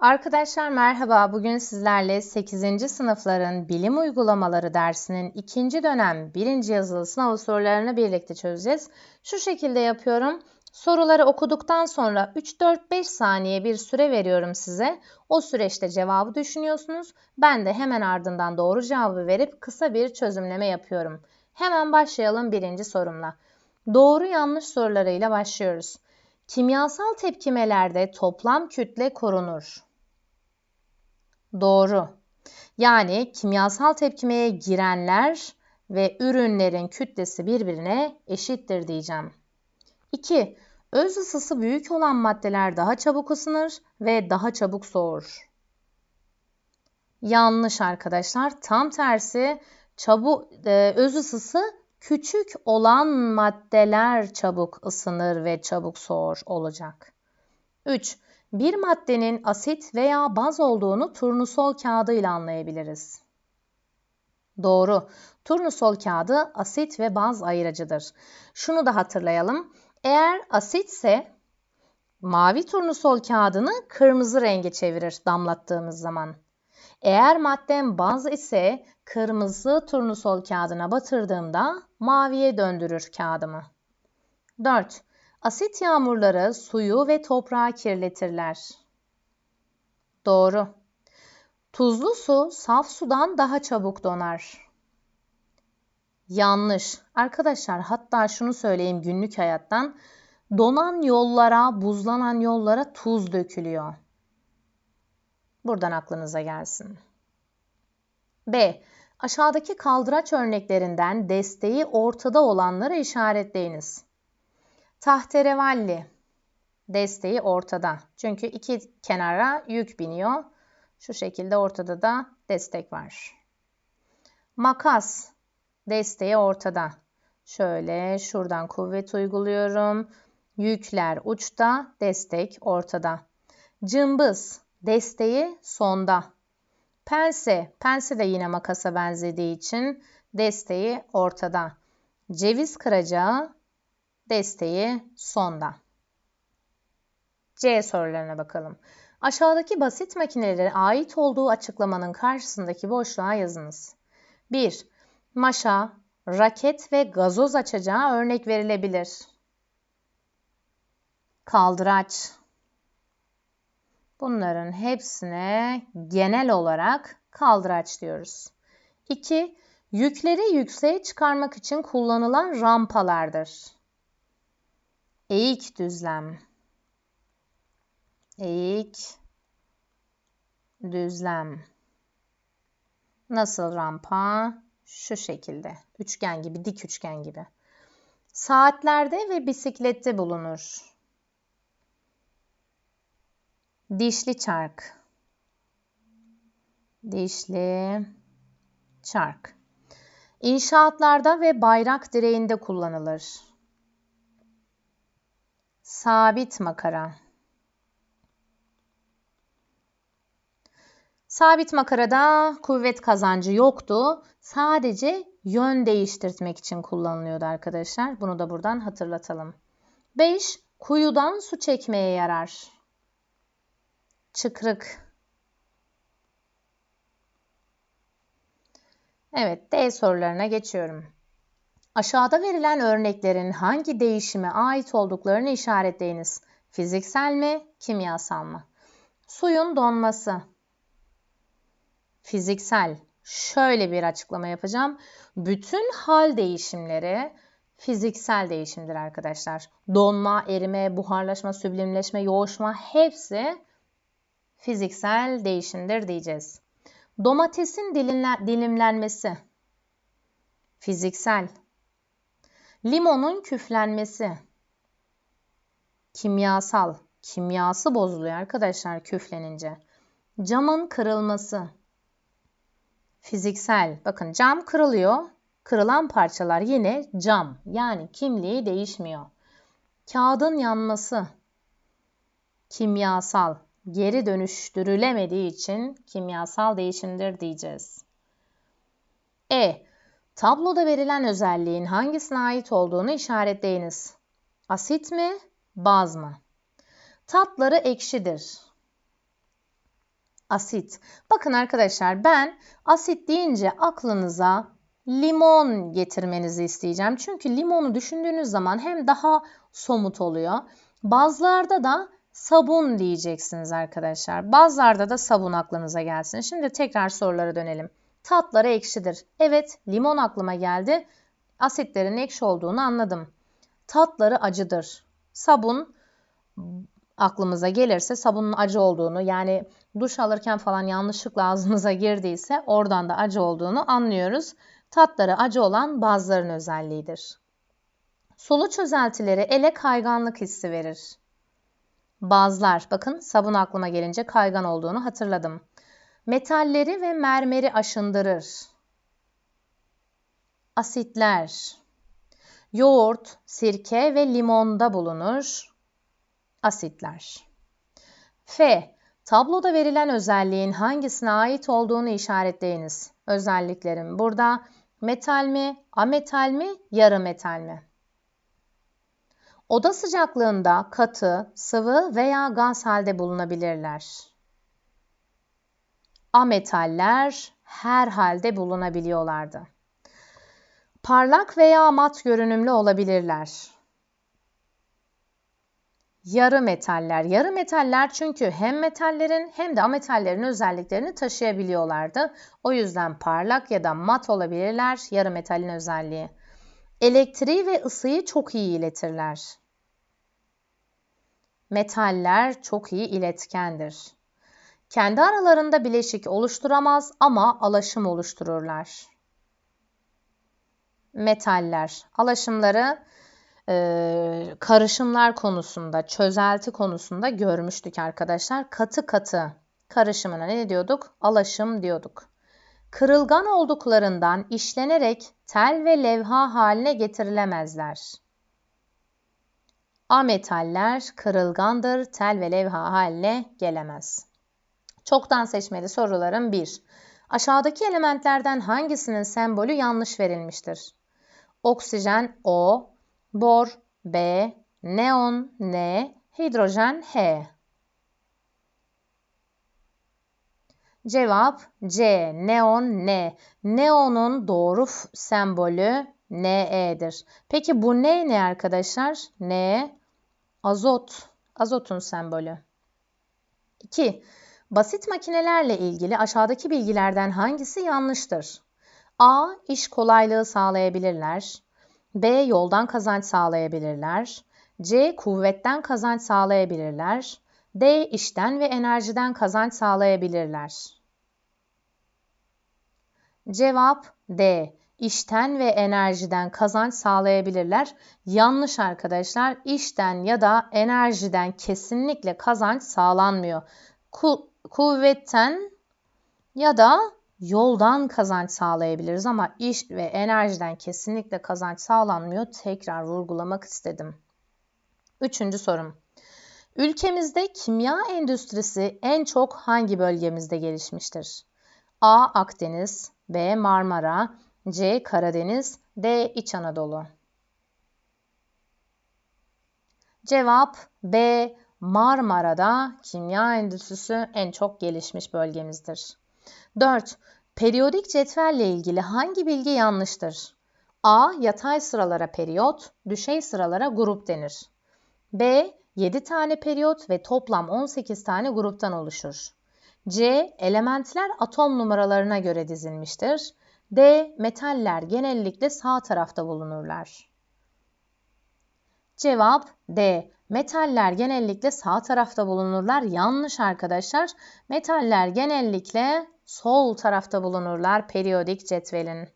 Arkadaşlar merhaba. Bugün sizlerle 8. sınıfların bilim uygulamaları dersinin ikinci dönem birinci yazılı sınav sorularını birlikte çözeceğiz. Şu şekilde yapıyorum. Soruları okuduktan sonra 3-4-5 saniye bir süre veriyorum size. O süreçte cevabı düşünüyorsunuz. Ben de hemen ardından doğru cevabı verip kısa bir çözümleme yapıyorum. Hemen başlayalım birinci sorumla. Doğru yanlış sorularıyla başlıyoruz. Kimyasal tepkimelerde toplam kütle korunur. Doğru. Yani kimyasal tepkimeye girenler ve ürünlerin kütlesi birbirine eşittir diyeceğim. 2. Öz ısısı büyük olan maddeler daha çabuk ısınır ve daha çabuk soğur. Yanlış arkadaşlar. Tam tersi çabuk e, öz ısısı küçük olan maddeler çabuk ısınır ve çabuk soğur olacak. 3. Bir maddenin asit veya baz olduğunu turnusol kağıdı ile anlayabiliriz. Doğru. Turnusol kağıdı asit ve baz ayırıcıdır. Şunu da hatırlayalım. Eğer asitse mavi turnusol kağıdını kırmızı renge çevirir damlattığımız zaman. Eğer maddem baz ise kırmızı turnusol kağıdına batırdığımda maviye döndürür kağıdımı. 4. Asit yağmurları suyu ve toprağı kirletirler. Doğru. Tuzlu su saf sudan daha çabuk donar. Yanlış. Arkadaşlar hatta şunu söyleyeyim günlük hayattan. Donan yollara, buzlanan yollara tuz dökülüyor. Buradan aklınıza gelsin. B. Aşağıdaki kaldıraç örneklerinden desteği ortada olanları işaretleyiniz. Tahterevalli desteği ortada. Çünkü iki kenara yük biniyor. Şu şekilde ortada da destek var. Makas desteği ortada. Şöyle şuradan kuvvet uyguluyorum. Yükler uçta, destek ortada. Cımbız desteği sonda. Pense, pense de yine makasa benzediği için desteği ortada. Ceviz kıracağı desteği sonda. C sorularına bakalım. Aşağıdaki basit makinelere ait olduğu açıklamanın karşısındaki boşluğa yazınız. 1. Maşa, raket ve gazoz açacağı örnek verilebilir. Kaldıraç. Bunların hepsine genel olarak kaldıraç diyoruz. 2. Yükleri yükseğe çıkarmak için kullanılan rampalardır. Eğik düzlem. Eğik düzlem. Nasıl rampa? Şu şekilde. Üçgen gibi, dik üçgen gibi. Saatlerde ve bisiklette bulunur. Dişli çark. Dişli çark. İnşaatlarda ve bayrak direğinde kullanılır. Sabit makara. Sabit makarada kuvvet kazancı yoktu. Sadece yön değiştirmek için kullanılıyordu arkadaşlar. Bunu da buradan hatırlatalım. 5. Kuyudan su çekmeye yarar. Çıkrık. Evet, D sorularına geçiyorum. Aşağıda verilen örneklerin hangi değişime ait olduklarını işaretleyiniz. Fiziksel mi, kimyasal mı? Suyun donması. Fiziksel. Şöyle bir açıklama yapacağım. Bütün hal değişimleri fiziksel değişimdir arkadaşlar. Donma, erime, buharlaşma, süblimleşme, yoğuşma hepsi fiziksel değişimdir diyeceğiz. Domatesin dilimlenmesi fiziksel. Limonun küflenmesi. Kimyasal. Kimyası bozuluyor arkadaşlar küflenince. Camın kırılması. Fiziksel. Bakın cam kırılıyor. Kırılan parçalar yine cam. Yani kimliği değişmiyor. Kağıdın yanması. Kimyasal. Geri dönüştürülemediği için kimyasal değişimdir diyeceğiz. E. Tabloda verilen özelliğin hangisine ait olduğunu işaretleyiniz. Asit mi, baz mı? Tatları ekşidir. Asit. Bakın arkadaşlar ben asit deyince aklınıza limon getirmenizi isteyeceğim. Çünkü limonu düşündüğünüz zaman hem daha somut oluyor. Bazılarda da sabun diyeceksiniz arkadaşlar. Bazılarda da sabun aklınıza gelsin. Şimdi tekrar sorulara dönelim. Tatları ekşidir. Evet, limon aklıma geldi. Asitlerin ekşi olduğunu anladım. Tatları acıdır. Sabun aklımıza gelirse sabunun acı olduğunu yani duş alırken falan yanlışlıkla ağzımıza girdiyse oradan da acı olduğunu anlıyoruz. Tatları acı olan bazıların özelliğidir. Sulu çözeltileri ele kayganlık hissi verir. Bazlar, bakın sabun aklıma gelince kaygan olduğunu hatırladım. Metalleri ve mermeri aşındırır. Asitler, yoğurt, sirke ve limonda bulunur. Asitler. F. Tabloda verilen özelliğin hangisine ait olduğunu işaretleyiniz. Özelliklerim burada metal mi, ametal mi, yarı metal mi? Oda sıcaklığında katı, sıvı veya gaz halde bulunabilirler. Ametaller her halde bulunabiliyorlardı. Parlak veya mat görünümlü olabilirler. Yarı metaller. Yarı metaller çünkü hem metallerin hem de ametallerin özelliklerini taşıyabiliyorlardı. O yüzden parlak ya da mat olabilirler yarı metalin özelliği. Elektriği ve ısıyı çok iyi iletirler. Metaller çok iyi iletkendir. Kendi aralarında bileşik oluşturamaz ama alaşım oluştururlar. Metaller. Alaşımları e, karışımlar konusunda, çözelti konusunda görmüştük arkadaşlar. Katı katı karışımına ne diyorduk? Alaşım diyorduk. Kırılgan olduklarından işlenerek tel ve levha haline getirilemezler. Ametaller kırılgandır, tel ve levha haline gelemez. Çoktan seçmeli sorularım 1. Aşağıdaki elementlerden hangisinin sembolü yanlış verilmiştir? Oksijen O, bor B, neon N, hidrojen H. Cevap C. Neon N. Neonun doğru sembolü Ne'dir. Peki bu ne ne arkadaşlar? Ne? Azot. Azotun sembolü. 2. Basit makinelerle ilgili aşağıdaki bilgilerden hangisi yanlıştır? A. İş kolaylığı sağlayabilirler. B. Yoldan kazanç sağlayabilirler. C. Kuvvetten kazanç sağlayabilirler. D. İşten ve enerjiden kazanç sağlayabilirler. Cevap D. İşten ve enerjiden kazanç sağlayabilirler. Yanlış arkadaşlar. İşten ya da enerjiden kesinlikle kazanç sağlanmıyor. Ku kuvvetten ya da yoldan kazanç sağlayabiliriz ama iş ve enerjiden kesinlikle kazanç sağlanmıyor. Tekrar vurgulamak istedim. Üçüncü sorum. Ülkemizde kimya endüstrisi en çok hangi bölgemizde gelişmiştir? A. Akdeniz B. Marmara C. Karadeniz D. İç Anadolu Cevap B. Marmara'da kimya endüstrisi en çok gelişmiş bölgemizdir. 4. Periyodik cetvelle ilgili hangi bilgi yanlıştır? A. Yatay sıralara periyot, düşey sıralara grup denir. B. 7 tane periyot ve toplam 18 tane gruptan oluşur. C. Elementler atom numaralarına göre dizilmiştir. D. Metaller genellikle sağ tarafta bulunurlar. Cevap D. Metaller genellikle sağ tarafta bulunurlar. Yanlış arkadaşlar. Metaller genellikle sol tarafta bulunurlar periyodik cetvelin.